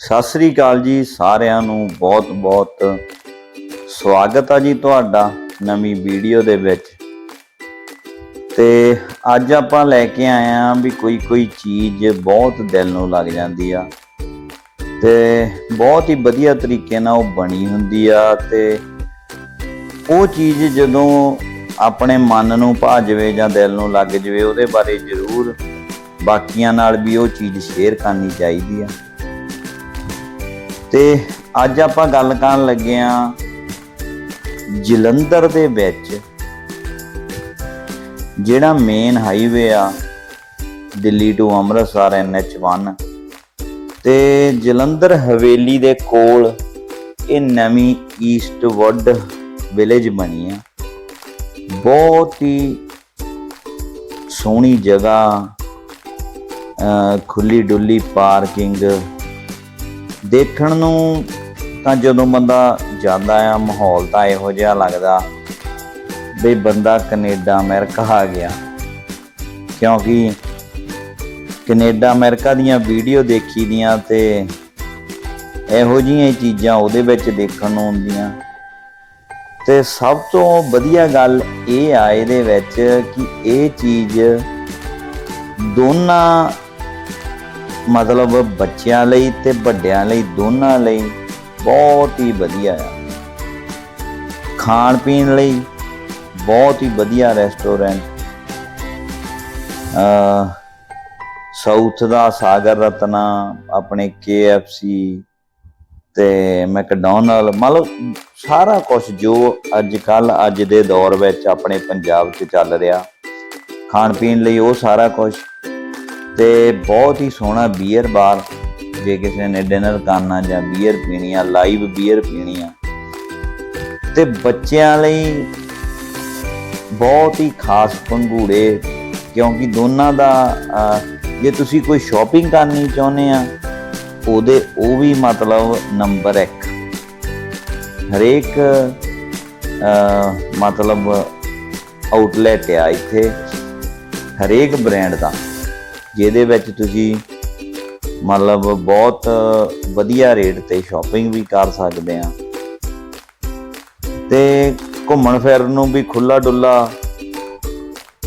ਸਤਿ ਸ੍ਰੀ ਅਕਾਲ ਜੀ ਸਾਰਿਆਂ ਨੂੰ ਬਹੁਤ-ਬਹੁਤ ਸਵਾਗਤ ਆ ਜੀ ਤੁਹਾਡਾ ਨਵੀਂ ਵੀਡੀਓ ਦੇ ਵਿੱਚ। ਤੇ ਅੱਜ ਆਪਾਂ ਲੈ ਕੇ ਆਏ ਆ ਵੀ ਕੋਈ ਕੋਈ ਚੀਜ਼ ਬਹੁਤ ਦਿਲ ਨੂੰ ਲੱਗ ਜਾਂਦੀ ਆ ਤੇ ਬਹੁਤ ਹੀ ਵਧੀਆ ਤਰੀਕੇ ਨਾਲ ਉਹ ਬਣੀ ਹੁੰਦੀ ਆ ਤੇ ਉਹ ਚੀਜ਼ ਜਦੋਂ ਆਪਣੇ ਮਨ ਨੂੰ ਭਾ ਜਾਵੇ ਜਾਂ ਦਿਲ ਨੂੰ ਲੱਗ ਜਾਵੇ ਉਹਦੇ ਬਾਰੇ ਜ਼ਰੂਰ ਬਾਕੀਆਂ ਨਾਲ ਵੀ ਉਹ ਚੀਜ਼ ਸ਼ੇਅਰ ਕਰਨੀ ਚਾਹੀਦੀ ਆ। ਤੇ ਅੱਜ ਆਪਾਂ ਗੱਲ ਕਰਨ ਲੱਗੇ ਆ ਜਲੰਧਰ ਦੇ ਵਿੱਚ, ਜਿਹੜਾ ਮੇਨ ਹਾਈਵੇ ਆ, ਦਿੱਲੀ ਟੂ ਅੰਮ੍ਰਿਤਸਰ NH1 ਤੇ ਜਲੰਧਰ ਹਵੇਲੀ ਦੇ ਕੋਲ ਇਹ ਨਵੀਂ ਈਸਟਵੁੱਡ ਵਿਲੇਜ ਬਣੀ ਆ। ਬਹੁਤ ਹੀ ਸੋਹਣੀ ਜਗ੍ਹਾ, ਅਹ ਖੁੱਲੀ ਡੁੱਲੀ ਪਾਰਕਿੰਗ ਦੇਖਣ ਨੂੰ ਤਾਂ ਜਦੋਂ ਬੰਦਾ ਜਾਂਦਾ ਆ, ਮਾਹੌਲ ਤਾਂ ਇਹੋ ਜਿਹਾ ਲੱਗਦਾ ਵੀ ਬੰਦਾ ਕੈਨੇਡਾ, ਅਮਰੀਕਾ ਆ ਗਿਆ। ਕਿਉਂਕਿ ਕੈਨੇਡਾ, ਅਮਰੀਕਾ ਦੀਆਂ ਵੀਡੀਓ ਦੇਖੀ ਦੀਆਂ ਤੇ ਇਹੋ ਜਿਹੀਆਂ ਚੀਜ਼ਾਂ ਉਹਦੇ ਵਿੱਚ ਦੇਖਣ ਨੂੰ ਆਉਂਦੀਆਂ ਤੇ ਸਭ ਤੋਂ ਵਧੀਆ ਗੱਲ ਇਹ ਆ ਇਹਦੇ ਵਿੱਚ ਕਿ ਇਹ ਚੀਜ਼ ਦੋਨਾਂ ਮਤਲਬ ਬੱਚਿਆਂ ਲਈ ਤੇ ਵੱਡਿਆਂ ਲਈ, ਦੋਨਾਂ ਲਈ ਬਹੁਤ ਹੀ ਵਧੀਆ ਆ। ਖਾਣ ਪੀਣ ਲਈ ਬਹੁਤ ਹੀ ਵਧੀਆ ਰੈਸਟੋਰੈਂਟ ਅ ਸਾਊਥ ਦਾ ਸਾਗਰ ਰਤਨਾ, ਆਪਣੇ KFC ਤੇ ਮੈਕਡੋਨਲ ਮਤਲਬ ਸਾਰਾ ਕੁਝ ਜੋ ਅੱਜ ਕੱਲ ਅੱਜ ਦੇ ਦੌਰ ਵਿੱਚ ਆਪਣੇ ਪੰਜਾਬ 'ਚ ਚੱਲ ਰਿਹਾ। ਖਾਣ ਪੀਣ ਲਈ ਉਹ ਸਾਰਾ ਕੁਝ ਤੇ ਬਹੁਤ ਹੀ ਸੋਹਣਾ ਬੀਅਰ ਬਾਰ ਜੇ ਕਿਸੇ ਨੇ ਡਿਨਰ ਕਰਨਾ ਜਾਂ ਬੀਅਰ ਪੀਣੀ ਆ ਲਾਈਵ ਬੀਅਰ ਪੀਣੀ ਆ ਤੇ ਬੱਚਿਆਂ ਲਈ ਬਹੁਤ ਹੀ ਖਾਸ ਪੰਗੂੜੇ ਕਿਉਂਕਿ ਦੋਨਾਂ ਦਾ ਜੇ ਤੁਸੀਂ ਕੋਈ ਸ਼ਾਪਿੰਗ ਕਰਨੀ ਚਾਹੁੰਦੇ ਆ, ਉਹਦੇ ਉਹ ਵੀ ਮਤਲਬ ਨੰਬਰ 1 ਹਰੇਕ ਮਤਲਬ ਆਊਟਲੈਟ ਆ ਇੱਥੇ, ਹਰੇਕ ਬ੍ਰਾਂਡ ਦਾ। ਜਿਹਦੇ ਵਿੱਚ ਤੁਸੀਂ ਮਤਲਬ ਬਹੁਤ ਵਧੀਆ ਰੇਟ ਤੇ ਸ਼ਾਪਿੰਗ ਵੀ ਕਰ ਸਕਦੇ ਆ। ਤੇ ਘੁੰਮਣ ਫਿਰਨ ਨੂੰ ਵੀ ਖੁੱਲਾ ਡੁੱਲਾ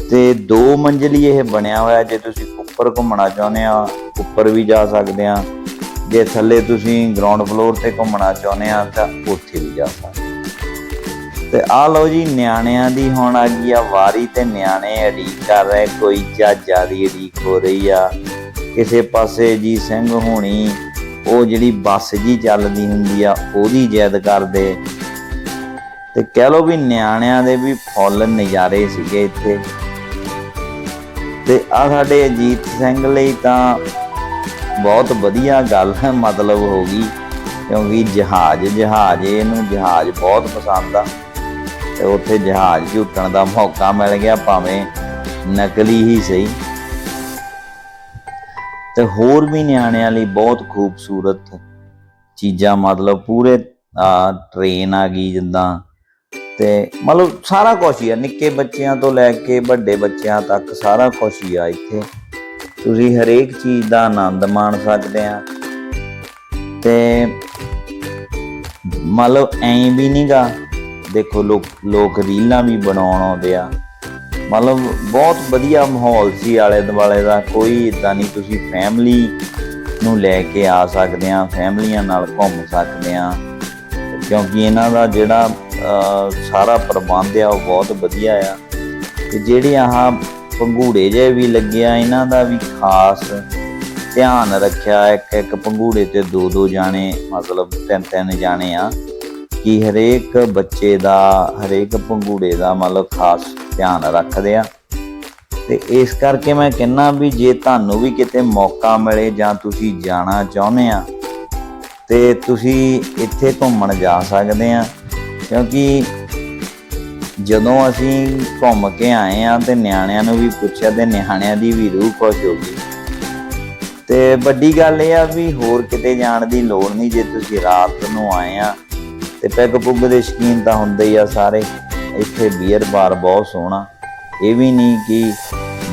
ਤੇ ਦੋ ਮੰਜ਼ਲੀ ਇਹ ਬਣਿਆ ਹੋਇਆ ਜੇ ਤੁਸੀਂ ਉੱਪਰ ਘੁੰਮਣਾ ਚਾਹੁੰਦੇ ਆ, ਉੱਪਰ ਵੀ ਜਾ ਸਕਦੇ ਆ। ਜੇ ਥੱਲੇ ਤੁਸੀਂ ਗਰਾਊਂਡ ਫਲੋਰ ਤੇ ਘੁੰਮਣਾ ਚਾਹੁੰਦੇ ਆ ਤਾਂ ਉੱਥੇ ਵੀ ਜਾ ਸਕਦੇ ਤੇ ਆ ਲਓ ਜੀ, ਨਿਆਣਿਆਂ ਦੀ ਹੁਣ ਆ ਗਈ ਆ ਵਾਰੀ ਤੇ ਨਿਆਣੇ ਅੜੀਕ ਕਰ ਰਹੇ, ਕੋਈ ਜਹਾਜ਼ਾਂ ਦੀ ਅੜੀਕ ਹੋ ਰਹੀ ਆ। ਕਿਸੇ ਪਾਸੇ ਜੀ ਸਿੰਘ ਹੋਣੀ, ਉਹ ਜਿਹੜੀ ਬੱਸ ਜੀ ਚੱਲਦੀ ਹੁੰਦੀ ਆ, ਉਹਦੀ ਜਿੱਦ ਕਰਦੇ। ਤੇ ਕਹਿ ਲਓ ਵੀ ਨਿਆਣਿਆਂ ਦੇ ਵੀ ਫੁੱਲ ਨਜ਼ਾਰੇ ਸੀਗੇ ਇੱਥੇ। ਤੇ ਆ ਸਾਡੇ ਅਜੀਤ ਸਿੰਘ ਲਈ ਤਾਂ ਬਹੁਤ ਵਧੀਆ ਗੱਲ ਹੈ, ਮਤਲਬ ਹੋ ਗਈ। ਕਿਉਂਕਿ ਜਹਾਜ਼ ਜਹਾਜ਼, ਇਹਨੂੰ ਜਹਾਜ਼ ਬਹੁਤ ਪਸੰਦ ਆ। ਤੇ ਉੱਥੇ ਜਹਾਜ਼ ਝੂਟਣ ਦਾ ਮੌਕਾ ਮਿਲ ਗਿਆ, ਭਾਵੇਂ ਨਕਲੀ ਹੀ ਸਹੀ। ਤੇ ਹੋਰ ਵੀ ਨਿਆਣਿਆਂ ਲਈ ਬਹੁਤ ਖੂਬਸੂਰਤ ਚੀਜ਼ਾਂ, ਮਤਲਬ ਪੂਰੇ ਟ੍ਰੇਨ ਆ ਗਈ ਜਿੱਦਾਂ। ਤੇ ਮਤਲਬ ਸਾਰਾ ਕੁਝ ਹੀ ਆ, ਨਿੱਕੇ ਬੱਚਿਆਂ ਤੋਂ ਲੈ ਕੇ ਵੱਡੇ ਬੱਚਿਆਂ ਤੱਕ ਸਾਰਾ ਕੁਝ ਹੀ ਆ ਇੱਥੇ। ਤੁਸੀਂ ਹਰੇਕ ਚੀਜ਼ ਦਾ ਆਨੰਦ ਮਾਣ ਸਕਦੇ ਆ। ਤੇ ਮਤਲਬ ਐਂ ਵੀ ਨਹੀਂਗਾ ਦੇਖੋ ਲੋਕ ਲੋਕ ਰੀਲਾਂ ਵੀ ਬਣਾਉਣ ਆਉਂਦੇ ਆ। ਮਤਲਬ ਬਹੁਤ ਵਧੀਆ ਮਾਹੌਲ ਸੀ ਆਲੇ ਦੁਆਲੇ ਦਾ। ਕੋਈ ਇਦਾਂ ਨਹੀਂ, ਤੁਸੀਂ ਫੈਮਿਲੀ ਨੂੰ ਲੈ ਕੇ ਆ ਸਕਦੇ ਆ, ਫੈਮਲੀਆਂ ਨਾਲ ਘੁੰਮ ਸਕਦੇ ਆ। ਕਿਉਂਕਿ ਇਹਨਾਂ ਦਾ ਜਿਹੜਾ ਸਾਰਾ ਪ੍ਰਬੰਧ ਆ, ਉਹ ਬਹੁਤ ਵਧੀਆ ਆ। ਤੇ ਜਿਹੜੇ ਆਹ ਪੰਗੂੜੇ ਜੇ ਵੀ ਲੱਗਿਆ ਇਹਨਾਂ ਦਾ ਵੀ ਖਾਸ ਧਿਆਨ ਰੱਖਿਆ। ਇੱਕ ਇੱਕ ਪੰਗੂੜੇ ਤੇ ਦੋ ਦੋ ਜਾਣੇ, ਮਤਲਬ ਤਿੰਨ ਤਿੰਨ ਜਾਣੇ ਆ। ਕਿ ਹਰੇਕ ਬੱਚੇ ਦਾ, ਹਰੇਕ ਪੰਗੂੜੇ ਦਾ ਮਤਲਬ ਖਾਸ ਧਿਆਨ ਰੱਖਦੇ ਆ। ਤੇ ਇਸ ਕਰਕੇ ਮੈਂ ਕਹਿੰਨਾ ਵੀ ਜੇ ਤੁਹਾਨੂੰ ਵੀ ਕਿਤੇ ਮੌਕਾ ਮਿਲੇ ਜਾਂ ਤੁਸੀਂ ਜਾਣਾ ਚਾਹੁੰਦੇ ਆ, ਤੇ ਤੁਸੀਂ ਇੱਥੇ ਘੁੰਮਣ ਜਾ ਸਕਦੇ ਆ। ਕਿਉਂਕਿ ਜਦੋਂ ਅਸੀਂ ਘੁੰਮ ਕੇ ਆਏ ਆ ਤੇ ਨਿਆਣਿਆਂ ਨੂੰ ਵੀ ਪੁੱਛਿਆ ਤੇ ਨਿਆਣਿਆਂ ਦੀ ਵੀ ਰੂਹ ਖੁਸ਼ ਹੋ ਗਈ। ਤੇ ਵੱਡੀ ਗੱਲ ਇਹ ਆ ਵੀ ਹੋਰ ਕਿਤੇ ਜਾਣ ਦੀ ਲੋੜ ਨਹੀਂ ਜੇ ਤੁਸੀਂ ਰਾਤ ਨੂੰ ਆਏ ਆ। ਤੇ ਪੈਗ ਪੁੱਗ ਦੇ ਸ਼ਕੀਨ ਤਾਂ ਹੁੰਦੇ ਹੀ ਆ ਸਾਰੇ। ਇੱਥੇ ਬੀਅਰ ਬਾਰ ਬਹੁਤ ਸੋਹਣਾ। ਇਹ ਵੀ ਨਹੀਂ ਕਿ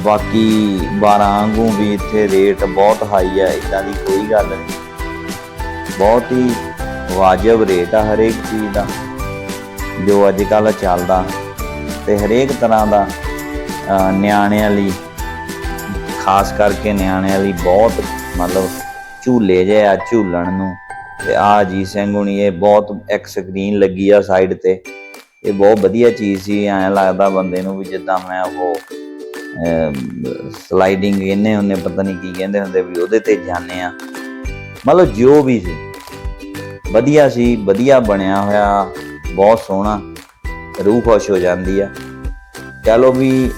ਬਾਕੀ ਬਾਰਾਂ ਵਾਂਗੂ ਵੀ ਇੱਥੇ ਰੇਟ ਬਹੁਤ ਹਾਈ ਆ ਇਦਾਂ ਦੀ ਕੋਈ ਗੱਲ ਨਹੀਂ। ਬਹੁਤ ਹੀ ਵਾਜਬ ਰੇਟ ਆ ਹਰੇਕ ਚੀਜ਼ ਦਾ, ਜੋ ਅੱਜ ਕੱਲ ਚੱਲਦਾ। ਤੇ ਹਰੇਕ ਤਰ੍ਹਾਂ ਦਾ ਨਿਆਣਿਆਂ ਲਈ, ਖਾਸ ਕਰਕੇ ਨਿਆਣਿਆਂ ਲਈ ਬਹੁਤ ਮਤਲਬ ਝੂਲੇ ਜਿਹੇ ਆ ਝੂਲਣ ਨੂੰ। ਤੇ ਆ ਜੀ ਸਿੰਘ ਹੁਣੀ ਇਹ ਬਹੁਤ ਇੱਕ ਸਕਰੀਨ ਲੱਗੀ ਆ ਸਾਈਡ ਤੇ। ਇਹ ਬਹੁਤ ਵਧੀਆ ਚੀਜ਼ ਸੀ, ਐਂ ਲੱਗਦਾ ਬੰਦੇ ਨੂੰ ਵੀ ਜਿੱਦਾਂ ਮੈਂ ਉਹ ਸਲਾਈਡਿੰਗ ਇਹਨੇ ਹੁੰਨੇ ਪਤਾ ਨਹੀਂ ਕੀ ਕਹਿੰਦੇ ਹੁੰਦੇ ਵੀ ਉਹਦੇ ਤੇ ਜਾਂਦੇ ਆ। ਮਤਲਬ ਜੋ ਵੀ ਸੀ। ਵਧੀਆ ਸੀ, ਵਧੀਆ ਬਣਿਆ ਹੋਇਆ, ਬਹੁਤ ਸੋਹਣਾ, ਰੂਹ ਖੁਸ਼ ਹੋ ਜਾਂਦੀ ਆ। ਚਲੋ ਵੀ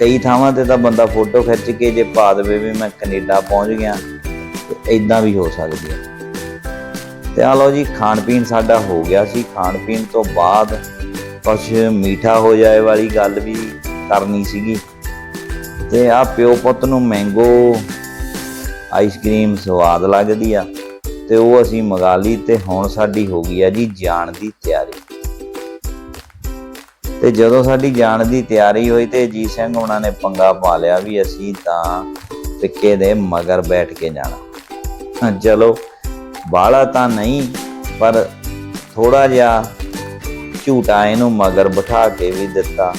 ਕਈ ਥਾਵਾਂ ਤੇ ਤਾਂ ਬੰਦਾ ਫੋਟੋ ਖਿੱਚ ਕੇ ਜੇ ਪਾ ਦੇਵੇ ਵੀ ਮੈਂ ਕੈਨੇਡਾ ਪਹੁੰਚ ਗਿਆ, ਤੇ ਇਦਾਂ ਵੀ ਹੋ ਸਕਦੀ ਹੈ ਤੇ ਆ ਲਓ ਜੀ, ਖਾਣ ਪੀਣ ਸਾਡਾ ਹੋ ਗਿਆ ਸੀ। ਖਾਣ ਪੀਣ ਤੋਂ ਬਾਅਦ ਕੁਛ ਮੀਠਾ ਹੋ ਜਾਏ ਵਾਲੀ ਗੱਲ ਵੀ ਕਰਨੀ ਸੀਗੀ। ਤੇ ਆ ਪਿਓ ਪੁੱਤ ਨੂੰ ਮੈਂਗੋ ਆਈਸਕ੍ਰੀਮ ਸਵਾਦ ਲੱਗਦੀ ਆ ਤੇ ਉਹ ਅਸੀਂ ਮੰਗਾ ਲਈ ਤੇ ਹੁਣ ਸਾਡੀ ਹੋ ਗਈ ਆ ਜੀ ਜਾਣ ਦੀ ਤਿਆਰੀ। ਤੇ ਜਦੋਂ ਸਾਡੀ ਜਾਣ ਦੀ ਤਿਆਰੀ ਹੋਈ ਤੇ ਜੀ ਸਿੰਘ ਉਹਨਾਂ ਨੇ ਪੰਗਾ ਪਾ ਲਿਆ ਵੀ ਅਸੀਂ ਤਾਂ ਪਿੱਕੇ ਦੇ ਮਗਰ ਬੈਠ ਕੇ ਜਾਣਾ। ਚਲੋ ਬਾਲਾ ਤਾਂ ਨਹੀਂ, ਪਰ ਥੋੜਾ ਜਿਹਾ ਝੂਟਾ ਇਹਨੂੰ ਮਗਰ ਬਿਠਾ ਕੇ ਵੀ ਦਿੱਤਾ।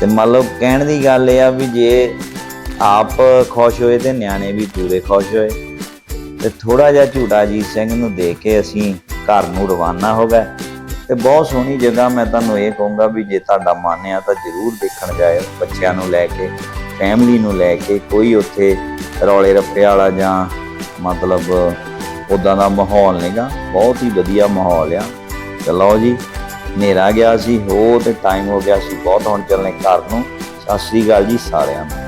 ਤੇ ਮਤਲਬ ਕਹਿਣ ਦੀ ਗੱਲ ਇਹ ਆ ਵੀ ਜੇ ਆਪ ਖੁਸ਼ ਹੋਏ ਤੇ ਨਿਆਣੇ ਵੀ ਪੂਰੇ ਖੁਸ਼ ਹੋਏ, ਤੇ ਥੋੜਾ ਜਿਹਾ ਝੂਟਾ ਜੀ ਸਿੰਘ ਨੂੰ ਦੇ ਕੇ ਅਸੀਂ ਘਰ ਨੂੰ ਰਵਾਨਾ ਹੋ ਗਏ। ਤੇ ਬਹੁਤ ਸੋਹਣੀ ਜਗ੍ਹਾ ਮੈਂ ਤੁਹਾਨੂੰ ਇਹ ਕਹੂੰਗਾ ਵੀ ਜੇ ਤੁਹਾਡਾ ਮਨ ਆ ਤਾਂ ਜ਼ਰੂਰ ਦੇਖਣ ਜਾਇਓ, ਬੱਚਿਆਂ ਨੂੰ ਲੈ ਕੇ ਫੈਮਿਲੀ ਨੂੰ ਲੈ ਕੇ, ਕੋਈ ਉੱਥੇ ਰੌਲੇ ਰੱਪੇ ਵਾਲਾ ਜਾਂ ਮਤਲਬ ਉਦਾਂ ਦਾ ਮਾਹੌਲ ਨਹੀਂਗਾ ਬਹੁਤ ਹੀ ਵਧੀਆ ਮਾਹੌਲ ਆ। ਚਲੋ ਜੀ, ਹਨੇਰਾ ਗਿਆ ਸੀ ਹੋ ਤੇ ਟਾਈਮ ਹੋ ਗਿਆ ਸੀ। ਬਹੁਤ ਹੁਣ ਚੱਲਣੇ ਘਰ ਨੂੰ। ਸਤਿ ਸ੍ਰੀ ਅਕਾਲ ਜੀ ਸਾਰਿਆਂ ਨੂੰ।